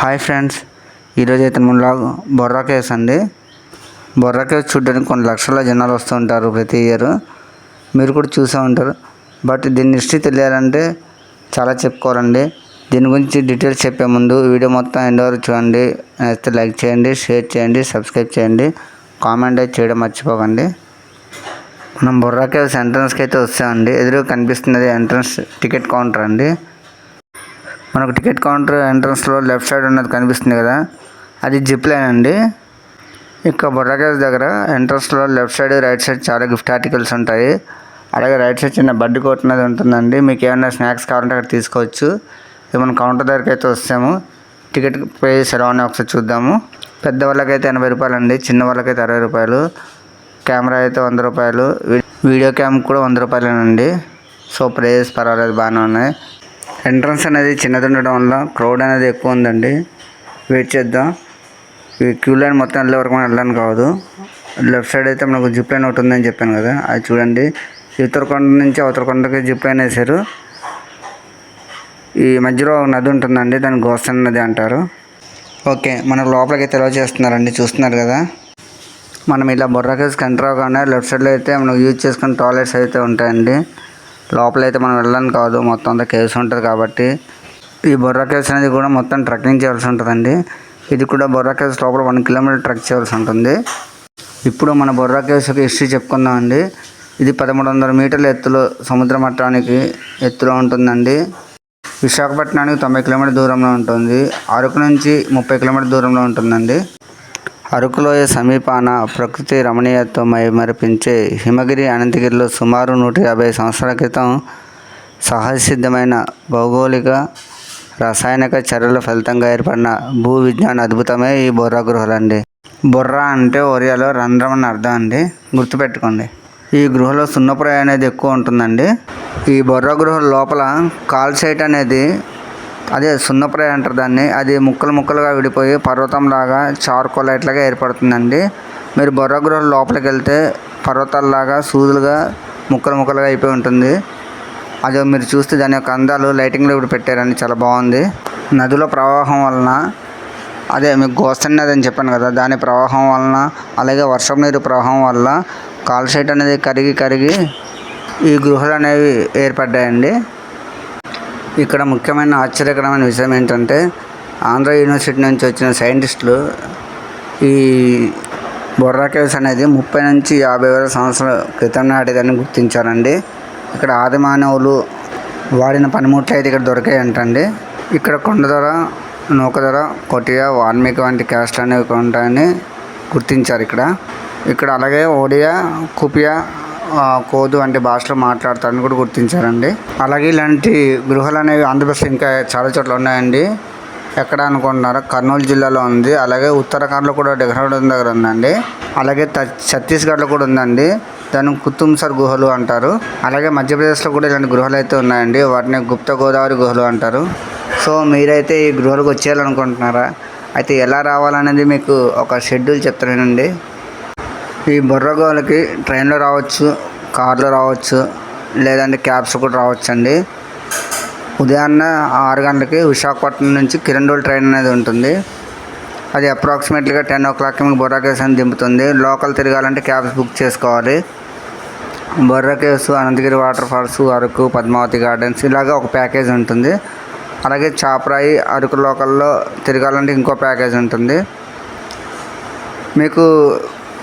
Hi friends. ఈరోజు అయితే మన బొర్రా కేవ్స్ అండి. బొర్రా కేవ్స్ చూడడానికి కొన్ని లక్షల జనాలు వస్తూ ఉంటారు ప్రతి ఇయర్. మీరు కూడా చూసే ఉంటారు. బట్ దీని హిస్టరీ తెలియాలంటే చాలా చెప్పుకోవాలండి. దీని గురించి డీటెయిల్స్ చెప్పే ముందు వీడియో మొత్తం ఎండ్ వరకు చూడండి. నచ్చితే లైక్ చేయండి షేర్ చేయండి సబ్స్క్రైబ్ చేయండి. కామెంట్ అయితే చేయడం మర్చిపోకండి. మనం బొర్రా కేవ్స్ ఎంట్రన్స్కి అయితే వస్తామండి ఎదురు కనిపిస్తున్నది ఎంట్రన్స్ టికెట్ కౌంటర్ అండి. మనకు టికెట్ కౌంటర్ ఎంట్రన్స్లో లెఫ్ట్ సైడ్ ఉన్నది కనిపిస్తుంది కదా. అది జిప్ లైన్ అండి. ఇక బొర్రాకేస్ దగ్గర ఎంట్రన్స్లో లెఫ్ట్ సైడ్ రైట్ సైడ్ చాలా గిఫ్ట్ ఆర్టికల్స్ ఉంటాయి. అలాగే రైట్ సైడ్ చిన్న బడ్డీ కోట్ అనేది ఉంటుందండి. మీకు ఏమైనా స్నాక్స్ కావాలంటే అక్కడ తీసుకోవచ్చు. ఏమైనా మనం కౌంటర్ దగ్గరికి అయితే వస్తాము. టికెట్ పే చేసి ఒకసారి చూద్దాము. పెద్ద వాళ్ళకైతే ఎనభై రూపాయలు అండి. చిన్న వాళ్ళకైతే అరవై రూపాయలు. కెమెరా అయితే వంద రూపాయలు. వీ- వీడియో క్యామ్ కూడా వంద రూపాయలేనండి. సో ప్రైజెస్ పర్వాలేదు బాగానే ఉన్నాయి. ఎంట్రన్స్ అనేది చిన్నది ఉండడం వల్ల క్రౌడ్ అనేది ఎక్కువ ఉందండి వెయిట్ చేద్దాం. ఈ క్యూ లైన్ మొత్తం వెళ్ళే వరకు మనం వెళ్ళడానికి కాదు. లెఫ్ట్ సైడ్ అయితే మనకు జిప్ లైన్ ఒకటి ఉందని చెప్పాను కదా. అది చూడండి. ఇతర కొండ నుంచి అవతల కొండకి జిప్ లైన్ వేశారు. ఈ మధ్యలో ఒక నది ఉంటుందండి. దాన్ని గోస్తన్ నది అంటారు. ఓకే మన లోపలికి అయితే ఎలా చేస్తున్నారండి? చూస్తున్నారు కదా. మనం ఇలా బొర్రాకేస్కి ఎంటర్ కానీ లెఫ్ట్ సైడ్లో అయితే మనం యూజ్ చేసుకున్న టాయిలెట్స్ అయితే ఉంటాయండి. లోపల అయితే మనం వెళ్ళడానికి కాదు. మొత్తం అంతా కేవ్స్ ఉంటుంది కాబట్టి ఈ బొర్రా కేవ్స్ అనేది కూడా మొత్తం ట్రెక్కింగ్ చేయాల్సి ఉంటుందండి. ఇది కూడా బొర్రా కేవ్స్ లోపల వన్ కిలోమీటర్ ట్రెక్ చేయాల్సి ఉంటుంది. ఇప్పుడు మన బొర్రా కేవ్స్ యొక్క హిస్టరీ చెప్పుకుందామండి. ఇది పదమూడు వందల మీటర్ల ఎత్తులో సముద్ర మట్టానికి ఎత్తులో ఉంటుందండి. విశాఖపట్నానికి తొంభై కిలోమీటర్ దూరంలో ఉంటుంది. అరకు నుంచి ముప్పై కిలోమీటర్ దూరంలో ఉంటుందండి. అరకులోయ సమీపాన ప్రకృతి రమణీయతతో మైమరిపించే హిమగిరి అనంతగిరిలో సుమారు నూట యాభై సంవత్సరాల క్రితం సహజసిద్ధమైన భౌగోళిక రసాయనిక చర్యల ఫలితంగా ఏర్పడిన భూ విజ్ఞాన అద్భుతమే ఈ బొర్రా గుహలండి. బొర్రా అంటే ఒరియాలో రంధ్రం అని అర్థం అండి. గుర్తుపెట్టుకోండి. ఈ గృహలో సున్నపురాయి అనేది ఎక్కువ ఉంటుందండి. ఈ బొర్రా గృహ లోపల కాల్సైట్ అనేది అదే సున్నప్రాయ అంటారు దాన్ని. అది ముక్కలు ముక్కలుగా విడిపోయి పర్వతంలాగా చార్కోల్ ఇట్లాగా ఏర్పడుతుందండి. మీరు బొర్ర గృహ లోపలికి వెళ్తే పర్వతాలలాగా సూదులుగా ముక్కలు ముక్కలుగా అయిపోయి ఉంటుంది. అది మీరు చూస్తే దాని యొక్క అందాలు లైటింగ్లో ఇప్పుడు పెట్టారండి. చాలా బాగుంది. నదిలో ప్రవాహం వలన అదే మీకు గోస్తన్ నది అని చెప్పాను కదా దాని ప్రవాహం వలన అలాగే వర్షం నీరు ప్రవాహం వల్ల కాల్సైట్ అనేది కరిగి కరిగి ఈ గుహలు అనేవి ఏర్పడ్డాయండి. ఇక్కడ ముఖ్యమైన ఆశ్చర్యకరమైన విషయం ఏంటంటే ఆంధ్ర యూనివర్సిటీ నుంచి వచ్చిన సైంటిస్టులు ఈ బొర్రా కేవ్స్ అనేది ముప్పై నుంచి యాభై వేల సంవత్సరాల క్రితం నాటిదని గుర్తించారండి. ఇక్కడ ఆది మానవులు వాడిన పనిముట్లు అయితే ఇక్కడ దొరికాయంటండి. ఇక్కడ కొండ ధర నూక ధర కొటియా వాల్మీకి వంటి క్యాస్ట్లు అనేవి ఉంటాయని గుర్తించారు ఇక్కడ. ఇక్కడ అలాగే ఒడియా కుపియా కోదు వంటి భాషలో మాట్లాడతారని కూడా గుర్తించారండి. అలాగే ఇలాంటి గృహాలు అనేవి ఆంధ్రప్రదేశ్ ఇంకా చాలా చోట్ల ఉన్నాయండి. ఎక్కడ అనుకుంటున్నారా? కర్నూలు జిల్లాలో ఉంది. అలాగే ఉత్తరాఖండ్లో కూడా డెహ్రాడూన్ దగ్గర ఉందండి. అలాగే ఛత్తీస్గఢ్లో కూడా ఉందండి. దాన్ని కుతుంసర్ గుహలు అంటారు. అలాగే మధ్యప్రదేశ్లో కూడా ఇలాంటి గుహలు అయితే ఉన్నాయండి. వాటిని గుప్త గోదావరి గుహలు అంటారు. సో మీరైతే ఈ గృహాలకు వచ్చేయాలనుకుంటున్నారా? అయితే ఎలా రావాలనేది మీకు ఒక షెడ్యూల్ చెప్తానండి. ఈ బుర్రగోలకి ట్రైన్లో రావచ్చు కార్లో రావచ్చు లేదంటే క్యాబ్స్ కూడా రావచ్చు అండి ఉదయాన్నే ఆరు గంటలకి విశాఖపట్నం నుంచి కిరణ్డోల్ ట్రైన్ అనేది ఉంటుంది. అది అప్రాక్సిమేట్లీగా టెన్ ఓ క్లాక్కి మీకు బొర్రా కేవ్స్ అని దింపుతుంది. లోకల్ తిరగాలంటే క్యాబ్స్ బుక్ చేసుకోవాలి. Borra caves Ananthagiri water falls Araku Padmavathi gardens ఇలాగా ఒక ప్యాకేజ్ ఉంటుంది. అలాగే చాపరాయి అరకు లోకల్లో తిరగాలంటే ఇంకో ప్యాకేజ్ ఉంటుంది. మీకు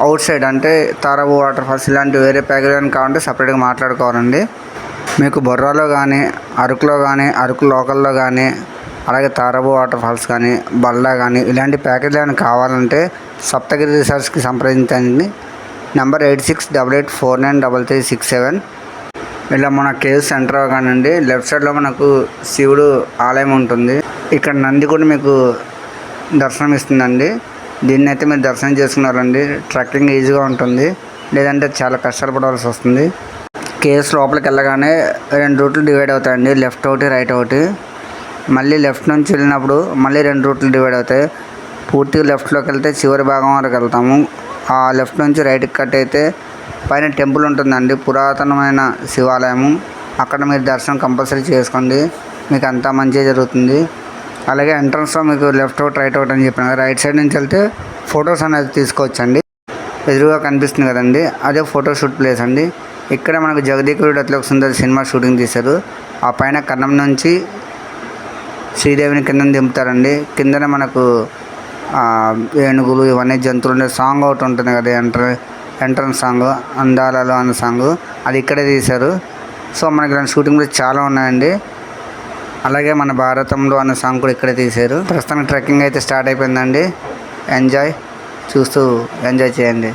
అవుట్ సైడ్ అంటే తారాబు వాటర్ ఫాల్స్ ఇలాంటి వేరే ప్యాకేజ్ కానీ కావాలంటే సపరేట్గా మాట్లాడుకోవాలండి. మీకు బొర్రాలో కానీ అరకులో కానీ అరకు లోకల్లో కానీ అలాగే తారాబు వాటర్ ఫాల్స్ కానీ బల్లా కానీ ఇలాంటి ప్యాకేజ్ కానీ కావాలంటే సప్తగిరి రిసార్ట్స్కి సంప్రదించండి. Number eight six double eight four nine double three six seven. ఇలా మన కేవ్ సెంటర్ కానివ్వండి లెఫ్ట్ సైడ్లో మనకు శివుడు ఆలయం ఉంటుంది. ఇక్కడ నంది కూడా మీకు దర్శనం ఇస్తుందండి దీన్ని అయితే మీరు దర్శనం చేసుకున్నారండి. ట్రెక్కింగ్ ఈజీగా ఉంటుంది. లేదంటే చాలా కష్టాలు పడవలసి వస్తుంది. కేవ్స్ లోపలికి వెళ్ళగానే రెండు రూట్లు డివైడ్ అవుతాయండి. లెఫ్ట్ ఒకటి రైట్ ఒకటి. మళ్ళీ లెఫ్ట్ నుంచి వెళ్ళినప్పుడు మళ్ళీ రెండు రూట్లు డివైడ్ అవుతాయి. పూర్తిగా లెఫ్ట్లోకి వెళ్తే చివరి భాగం వరకు వెళ్తాము. ఆ లెఫ్ట్ నుంచి రైట్కి కట్ అయితే పైన టెంపుల్ ఉంటుందండి. పురాతనమైన శివాలయము. అక్కడ మీరు దర్శనం కంపల్సరీ చేసుకోండి. మీకు అంతా మంచిగా జరుగుతుంది. అలాగే ఎంట్రన్స్లో మీకు లెఫ్ట్ అవుట్ రైట్ అవుట్ అని చెప్పిన రైట్ సైడ్ నుంచి వెళ్తే ఫొటోస్ అనేది తీసుకోవచ్చండి. ఎదురుగా కనిపిస్తుంది కదండి. అదే ఫోటోషూట్ ప్లేస్ అండి. ఇక్కడ మనకు జగదీకుడు అట్లా సుందర్ సినిమా షూటింగ్ తీశారు. ఆ పైన కన్నం నుంచి శ్రీదేవిని కింద దింపుతారండి. కిందన మనకు ఏనుగులు ఇవన్నీ జంతువులు ఉండే సాంగ్ ఒకటి ఉంటుంది కదా ఎంటర్ ఎంట్రన్స్ సాంగ్ అందాలలో అన్న సాంగ్ అది ఇక్కడే తీశారు. సో మనకి ఇలాంటి షూటింగ్లు చాలా ఉన్నాయండి. అలాగే మన భారతంలో అన్న సాంగ్ కూడా ఇక్కడే తీశారు. ప్రస్తుతానికి ట్రెక్కింగ్ అయితే స్టార్ట్ అయిపోయిందండి. ఎంజాయ్ చూస్తూ ఎంజాయ్ చేయండి.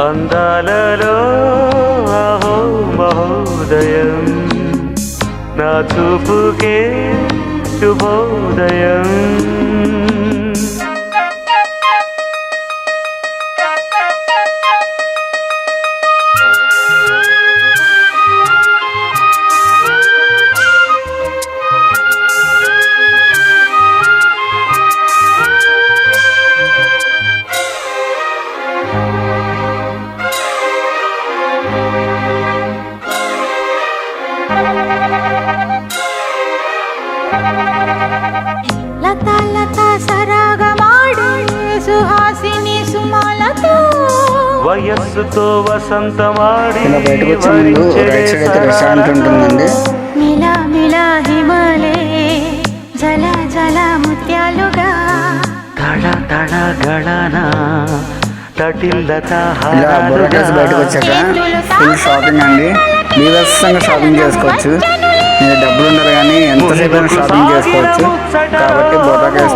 అందాలలో అహో మహోదయం. నా చూపుకే శుభోదయం. వయస్సుతో వసంతమాడి ఇలా బయటకు వచ్చే ముందు రైట్ సైడ్ అయితే రెస్టారెంట్ ఉంటుందండి. మిలా మిలా హిమాలే జల జల ముత్యాలుగా. తడ తడ గళన బయటకు వచ్చాక ఫుల్ షాపింగ్ అండి. బీభత్సంగా షాపింగ్ చేసుకోవచ్చు. మీరు డబ్బులు ఉండాలి కానీ ఎంతసేపు షాపింగ్ చేసుకోవచ్చు. కాబట్టి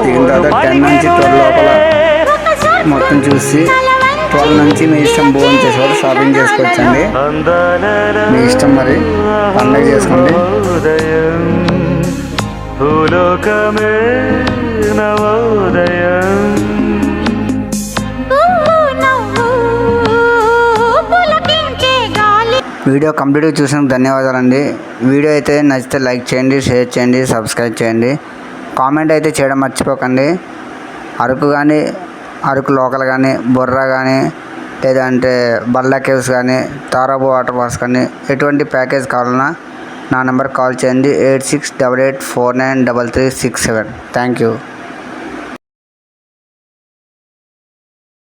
దిగిన తర్వాత టెన్ నుంచి ట్వెల్వ్ లోపల మొత్తం చూసి ట్వెల్వ్ నుంచి మీ ఇష్టం భోజనం చేసేవాళ్ళు షాపింగ్ చేసుకోవచ్చండి. మీ ఇష్టం మరి పండగ చేసుకోండి. ఉదయం భూలోకమే నవోదయం వీడియో కంప్లీట్గా చూసినందుకు ధన్యవాదాలండి. వీడియో అయితే నచ్చితే లైక్ చేయండి షేర్ చేయండి సబ్స్క్రైబ్ చేయండి. కామెంట్ అయితే చేయడం మర్చిపోకండి. అరకు కానీ అరకు లోకల్ కానీ బొర్రా కానీ లేదంటే బల్లా కేవ్స్ కానీ తారాబు వాటర్ ఫాల్స్ కానీ ఎటువంటి ప్యాకేజ్ కావాలన్నా నా నెంబర్ కాల్ చేయండి. Eight six double eight four nine double three six seven. Thank you.